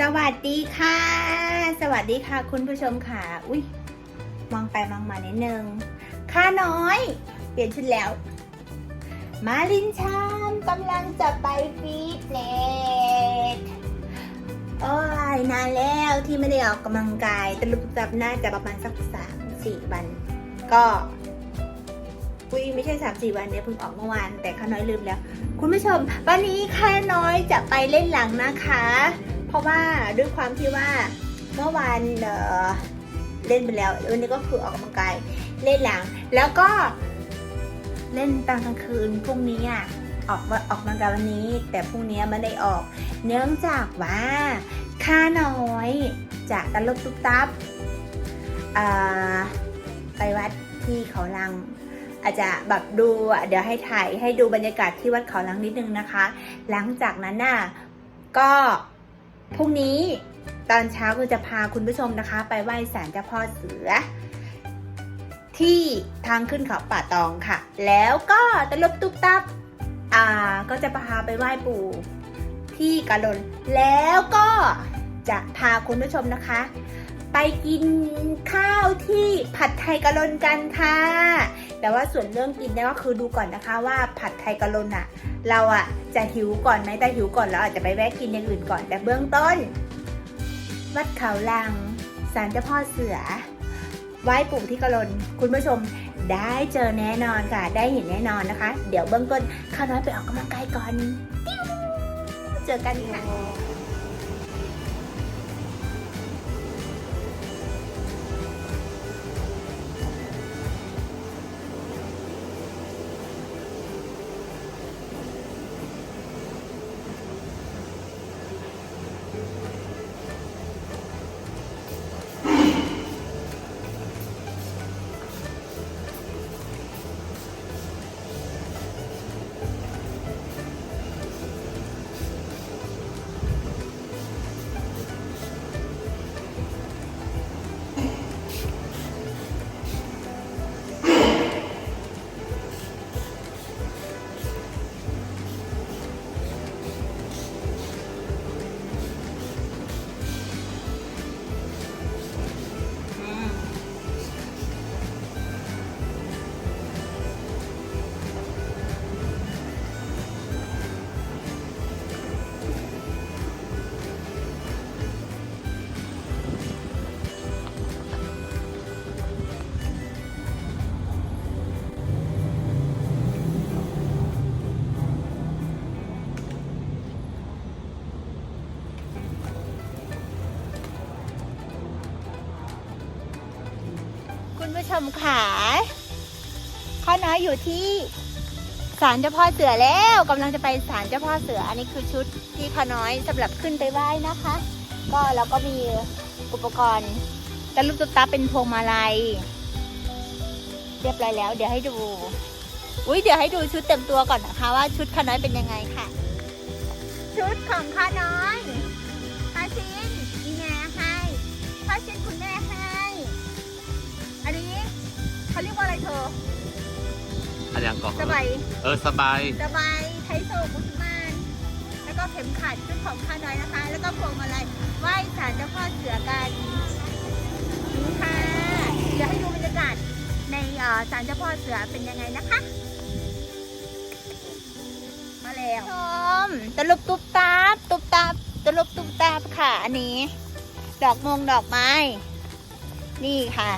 สวัสดีค่ะ สวัสดีค่ะ คุณผู้ชมค่ะ อุ้ยมองไปมองมานิดนึงข้าน้อย เปลี่ยนชุดแล้ว มาลินชามกำลังจะไปฟิตเนส โอ้ยนานแล้วที่ไม่ได้ออกกำลังกายต่รู้จับน่าจะประมาณสักสามสี่วัน ก็อุ้ยไม่ใช่สามสี่วันเนี่ยเพิ่งออกเมื่อวานแต่ข้าน้อยลืมแล้ว คุณผู้ชม วันนี้ข้าน้อยจะไปเล่นหลังนะคะ เพราะว่าด้วยความที่ว่าเมื่อวานเเล่นไปแล้ววันนี้ก็คือออกกำลังกายเล่นหลัง แล้วก็เล่นตอนกลางคืนพรุ่งนี้อะออกมาออกกำลังกายวันนี้ แต่พรุ่งนี้ไม่ได้ออก เนื่องจากว่าข้าน้อยจะตลบตุ๊บตับไปวัดที่เขาลัง อาจจะแบบดูเดี๋ยวให้ถ่ายให้ดูบรรยากาศที่วัดเขาลังนิดนึงนะคะ หลังจากนั้นน่ะก็ พรุ่งนี้ตอนเช้าก็จะพาคุณผู้ชมนะคะ ไปไหว้ศาลเจ้าพ่อเสือ ที่ทางขึ้นเขาป่าตองค่ะ แล้วก็ตะลบตุ๊บตับอ่าก็จะพาไปไหว้ปู่ที่กาลนแล้วก็จะพาคุณผู้ชมนะคะ ไปกินข้าวที่ผัดไทยกะลนกันค่ะ แต่ว่าส่วนเรื่องกินเนี่ยก็คือดูก่อนนะคะว่าผัดไทยกะลนอะ เราอะจะหิวก่อนไหมแต่หิวก่อนเราอาจจะไปแวะกินอย่างอื่นก่อนแต่เบื้องต้น วัดเขาลังศาลเจ้าพ่อเสือไหว้ปู่ที่กระลนคุณผู้ชมได้เจอแน่นอนค่ะ ได้เห็นแน่นอนนะคะ เดี๋ยวเบื้องต้นข้าน้อยไปออกกำลังกายก่อน เจอกันค่ะ คุณผู้ชมขาข้าน้อยอยู่ที่ศาลเจ้าพ่อเสือแล้วกำลังจะไปศาลเจ้าพ่อเสือ อันนี้คือชุดที่ข้าน้อยสำหรับขึ้นไปไหว้นะคะ ก็แล้วก็มีอุปกรณ์ตะลุกตุ๊ตาเป็นพวงมาลัยเรียบร้อยแล้ว เดี๋ยวให้ดู อุ้ยเดี๋ยวให้ดูชุดเต็มตัวก่อนนะคะ ว่าชุดข้าน้อยเป็นยังไงค่ะ ชุดของข้าน้อย ธออันยังก่อนสบายเออสบายสบายไทโซบุสมาน แล้วก็เข็มขัดชุดของข้าน้อยนะคะ แล้วก็พวงมาลัยไหว้ศาลเจ้าพ่อเสือกันนี่ค่ะเดี๋ยวให้ดูบรรยากาศในเอ่อศาลเจ้าพ่อเสือเป็นยังไงนะคะ มาแล้วชมตะลุบตุบตาบตุบตาบตะลุบตุบตาบค่ะ อันนี้ ดอกมงดอกไม้ นี่ค่ะ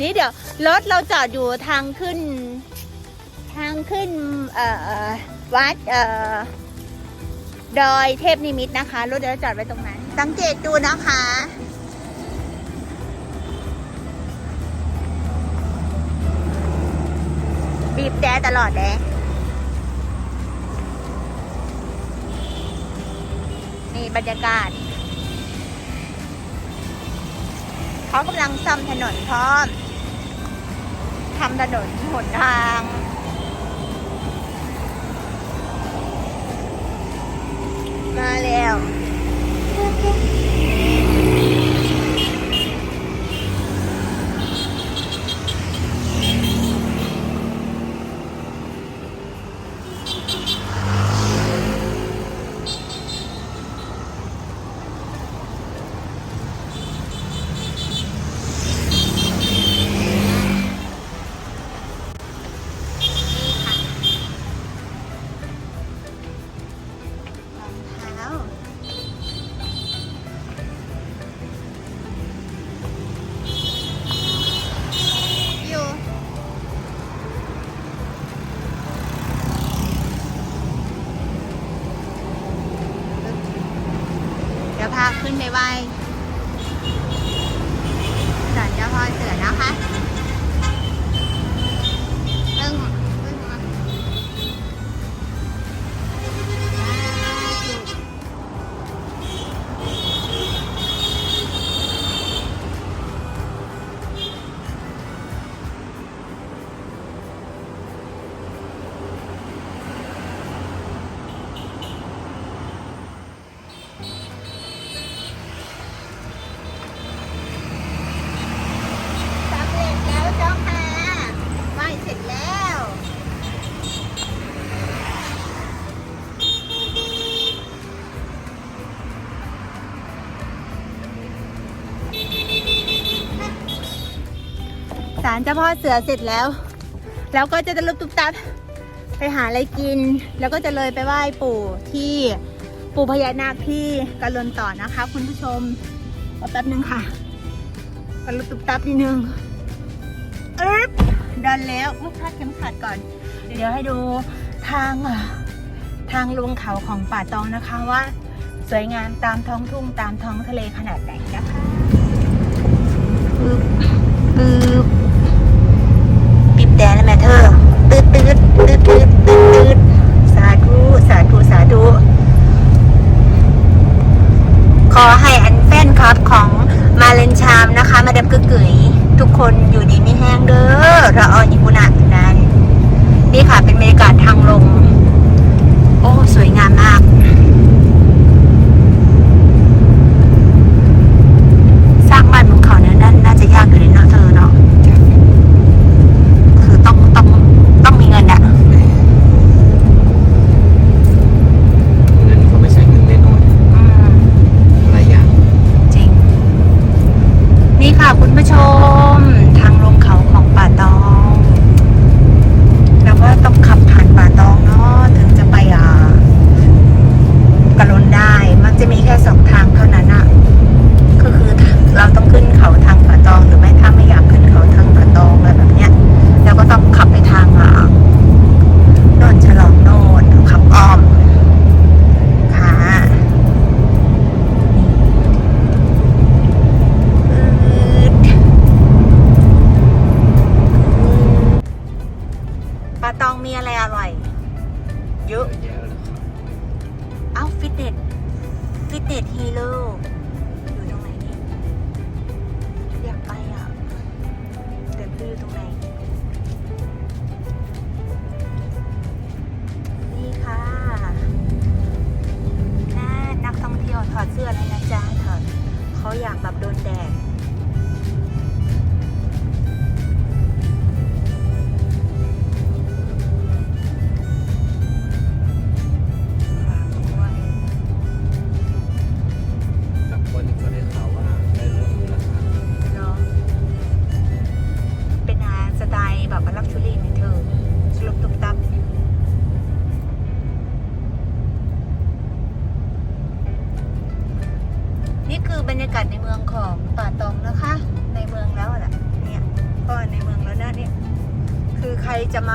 นี่เดี๋ยวรถเราจอดอยู่ทางขึ้น ทางขึ้นเอ่อวัดเอ่อดอยเทพนิมิตนะคะ รถเดี๋ยวจอดไว้ตรงนั้น สังเกตดูนะคะบีบแต่ตลอดเลยนี่บรรยากาศ เขากำลังซ่อมถนนพร้อม ทำถนนหนทาง มาแล้ว ขึ้นไปไหว้ศาลเจ้าพ่อเสือนะคะาลเจ้าพ่อเสือเสร็จแล้ว แล้วก็จะตะลุกตุบตับไปหาอะไรกิน แล้วก็จะเลยไปไหว้ปู่ที่ปู่พญานาคที่กะลนต่อนะคะ คุณผู้ชมรอแป๊บนึงค่ะกะลุกตุบตับนิดนึงอึ๊บดันแล้วอุ๊ยคาดเข็มขัดก่อน เดี๋ยวให้ดูทางอะทางลงเขาของป่าตองนะคะว่า สวยงามตามท้องทุ่งตามท้องทะเลขนาดไหนนะคะปึ๊บปึ๊บปิบ แดนแล้วแม่เธอตืดตืดตืดตืดตืดตืดสาธุสาธุสาธุขอให้อันแฟนคลับของมาเลนชามนะคะ มาดับกึกกึ๋ยทุกคนอยู่ดีไม่แห้งเด้อระออยิบุนะนั้น นี่ค่ะเป็นบรรยากาศทางลง โอ้ สวยงามมาก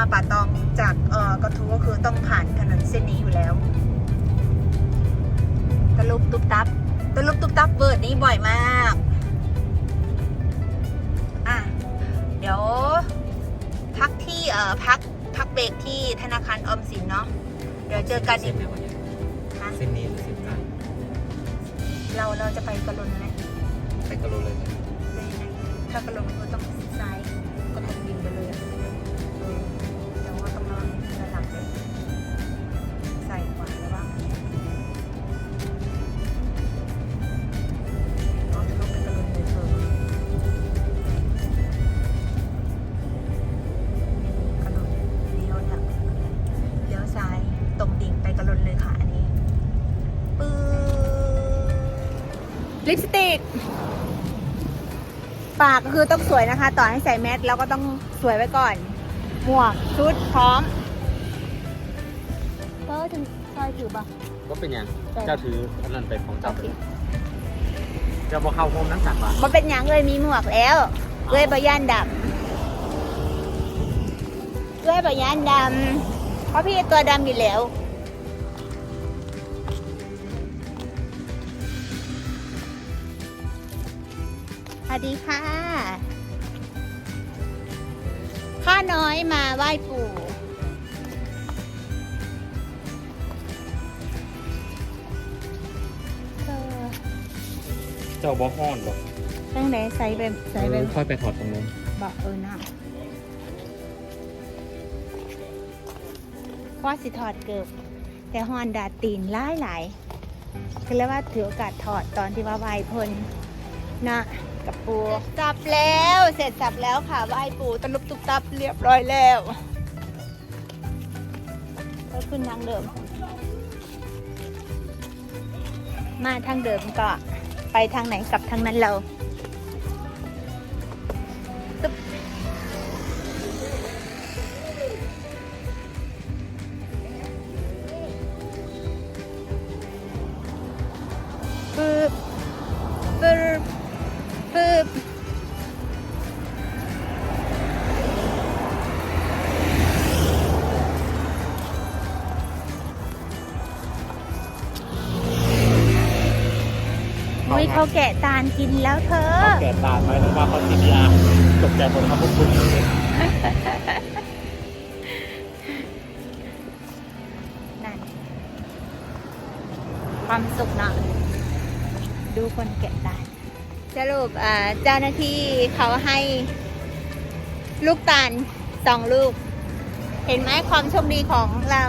มาป่าตองจากเอ่อกระทู้ก็คือต้องผ่านถนนเส้นนี้อยู่แล้วตะลุบตุบตับตะลุบตุบตับเวิร์ดนี้บ่อยมากอะเดี๋ยวพักที่เอ่อพักพักเบรกที่ธนาคารออมสินเนาะเดี๋ยวเจอกันอีเส้กนไหนวะเนี่ยนะเส้นนี้หรือเส้นกลางเราเราจะไปกระลนไหมไปกะโลเลยเลยยังไงถ้ากระลนก็ต้อง ปากก็คือต้องสวยนะคะ ต่อให้ใส่แมสแล้วก็ต้องสวยไว้ก่อน หมวกชุดพร้อมก็ถึงซอยถือปะ ก็เป็นอย่างได้เจ้าถืออันนั้นเป็นของโอเจ้าเคเจ้าบอกเข้าโฮมนั่งจัดบ้านมันเป็นหยังเลยมีหมวกแล้วเลยบย่านดำเลยบย่านดำเพราะพี่ตัวดำอยู่แล้ว วัสดีค่ะ ข้าน้อยมาไหว้ปู่เออเจ้าบ่ฮ้อนหรอกตั้งแต่ใส่ไปใส่ไปค่อยไปถอดตรงนู้นบอกเออนะว่าสิถอดเกือบแต่ฮอนดาตีนหลายหลายๆคือเรียกว่าถือโอกาสถอดตอนที่ว่าไหว้เพนนะ กับปูสับแล้วเสร็จสับแล้วค่ะไหว้ปูตะลุบตุบตับเรียบร้อยแล้วก็ขึ้นทางเดิม มาทางเดิมก็ไปทางไหนกลับทางนั้นเรา เขาแกะตาลกินแล้วเธอเขาแก่ตาไหมหรือว่าเขาติดยาตกใจคนเขาบุกบุกเลยนั่นความสุขเนาะดูคนแกะตาลสรุปเจ้าหน้าที่เขาให้ลูกตาลสองลูก เห็นไหมความโชคดีของเรา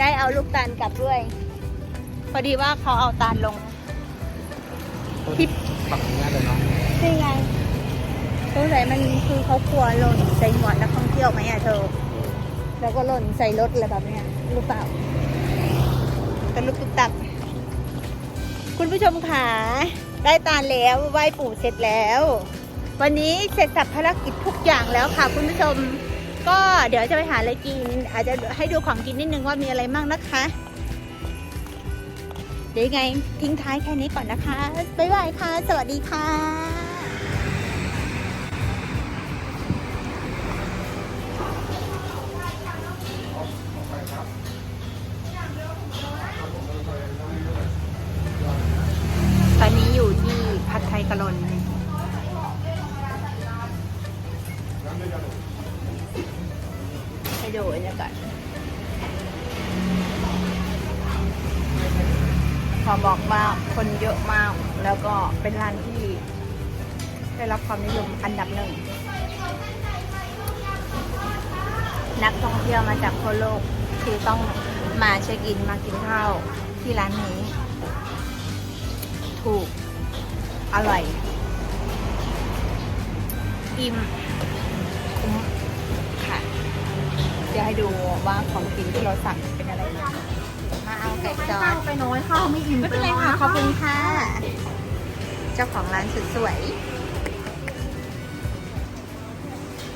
ได้เอาลูกตาลกลับด้วย พอดีว่าเขาเอาตาลลง ที่ปักหน้าเลยเนาะนี่ไงสงสัยมันคือเขากลัวหล่นใส่หัวนักท่องเที่ยวไหมอะเธอ แล้วก็หล่นใส่รถอะไรแบบเนี้ยหรือเปล่าเป็นลูกตุ๊กตัก คุณผู้ชมค่ะได้ตาลแล้วไหว้ปู่เสร็จแล้ว วันนี้เสร็จสับภารกิจทุกอย่างแล้วค่ะ คุณผู้ชม ก็เดี๋ยวจะไปหาอะไรกิน อาจจะให้ดูของกินนิดนึงว่ามีอะไรบ้างนะคะ เดี๋ยวยังไงทิ้งท้ายแค่นี้ก่อนนะคะ บ๊ายบายค่ะ สวัสดีค่ะาก แล้วก็เป็นร้านที่ได้รับความนิยมอันดับหนึ่ง นักท่องเที่ยวมาจากทั่วโลกคือต้องมาเช็คอินมากินข้าวที่ร้านนี้ ถูก อร่อย อิ่มคุ้มค่ะ เดี๋ยวให้ดูว่าของกินที่เราสั่งเป็นอะไรบ้าง มาเอาไก่จอข้าดวไปน้อยข้าวไม่อิ่มไม่เป็นไรค่ะ ขอบคุณค่ะ เจ้าของร้านสุดสวย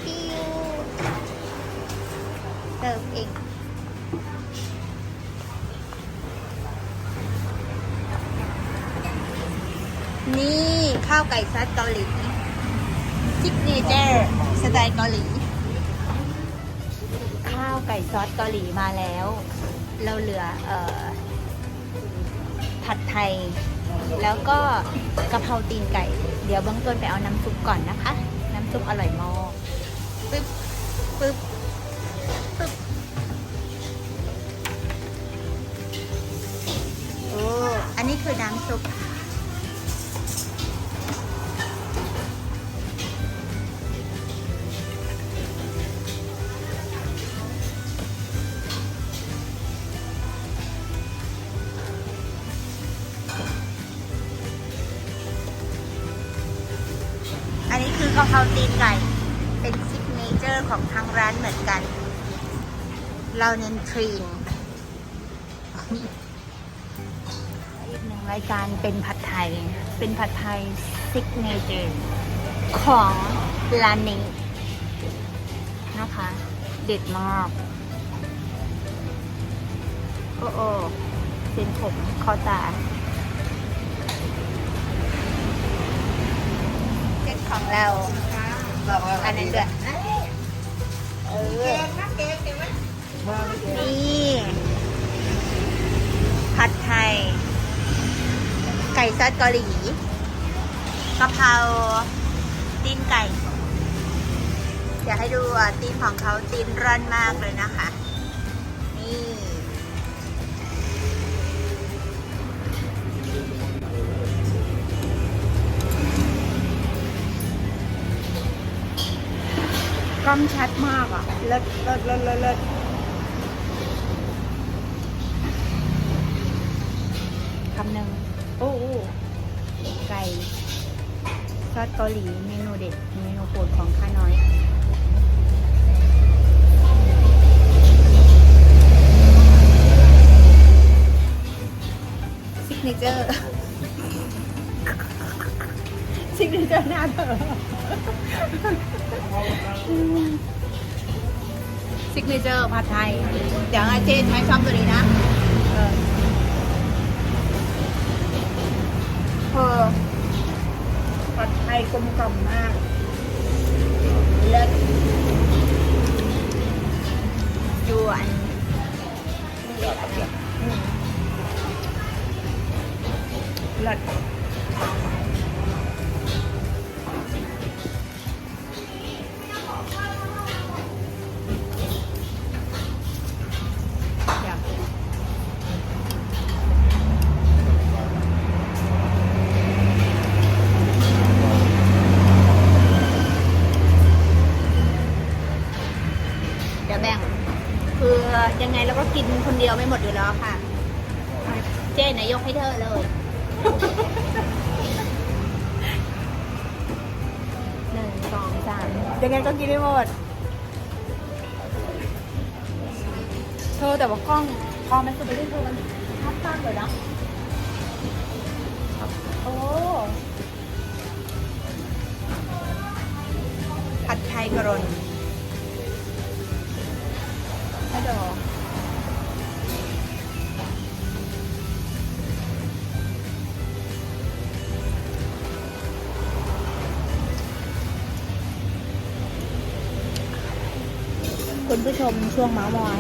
ปิวเติมเองนี่ข้าวไก่ซัดเกาหลีซิกเนเจอร์สไตล์เกาหลี ข้าวไก่ซอสเกาหลีมาแล้ว เราเหลือเออผัดไทย แล้วก็กะเพราตีนไก่ เดี๋ยวเบื้องต้นไปเอาน้ำซุปก่อนนะคะ น้ำซุปอร่อยมากปึ๊บปึ๊บปึ๊บโอ้อันนี้คือน้ำซุป ครีม อีกหนึ่งรายการเป็นผัดไทย เป็นผัดไทยซิกเนเจอร์ของร้านนี้นะคะ เด็ดมาก โอ้โอ้เส้นผมเข้าตาเส้นของเราอันนั้นด้วยเออ นี่ ผัดไทย ไก่ซอสเกาหลีกะเพราตีนไก่อยากให้ดูตีนของเขาตีนร่อนมากเลยนะคะ นี่กล้องชัดมากอะ เลิศเลิศเลิศเลิศ เกาหลีเมนูเด็ดเมนูโปรดของข้าน้อยซิกเนเจอร์ซิกเนเจอร์หน้าเธอซิกเนเจอร์ผัดไทย เดี๋ยวอาเจนใช้ชอบตัวนี้นะเออ ผัดไทยกลมกล่อมมากเลิศยวนอืมเลิศ เดียวไม่หมดอยู่แล้วค่ะ เจ๊นายกให้เธอเลย หนึ่งสองสามยังไงก็กินไม่หมด เธอแต่ว่ากล้องพอมันสุดไปเรื่อยๆเธอมันทับตั้งเลยนะโอ้ผัดไทยกระรน ชมช่วงเมาส์มอย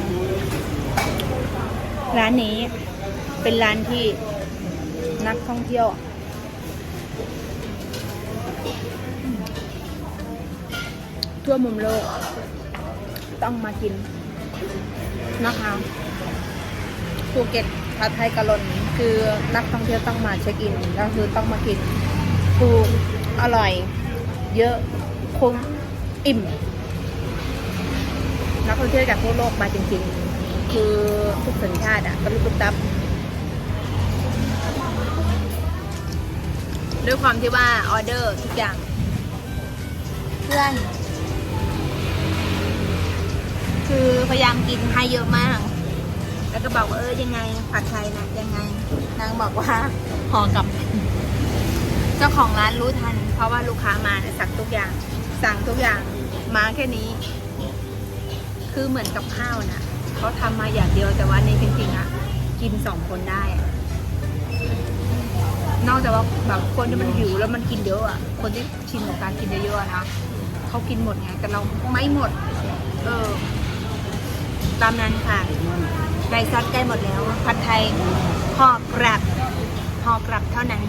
ร้านนี้เป็นร้านที่นักท่องเที่ยว ทั่วมุมโลก ต้องมากินนะคะภูเก็ตผัดไทยกะหล่นคือนักท่องเที่ยวต้องมาเช็คอินก็คือต้องมากินถูกอร่อย เยอะคุ้มอิ่ม นักท่องเที่ยวจากทั่วโลกมาจริง ๆ คือทุกสัญชาติอะก็รู้ตุ๊บตับ ด้วยความที่ว่าออเดอร์ทุกอย่าง เพื่อน คือพยายามกินให้เยอะมาก แล้วก็บอกว่าเออยังไงผัดไทยนะยังไง นางบอกว่าห่อกลับ เจ้าของร้านรู้ทัน เพราะว่าลูกค้ามาเนี่ยสั่งทุกอย่าง สั่งทุกอย่างมาแค่นี้ คือเหมือนกับข้าวน่ะเขาทำมาอย่างเดียวแต่ว่าในจริงๆอะกินสองคนได้อะนอกจากว่าแบบคนที่มันหิวแล้วมันกินเยอะอะคนที่ชินกับการกินเยอะๆนะเขากินหมดไงแต่เราไม่หมด เออ ตามนั้นค่ะไก่ซัดใกล้หมดแล้ว ผัดไทยหอกลับหอกลับเท่านั้น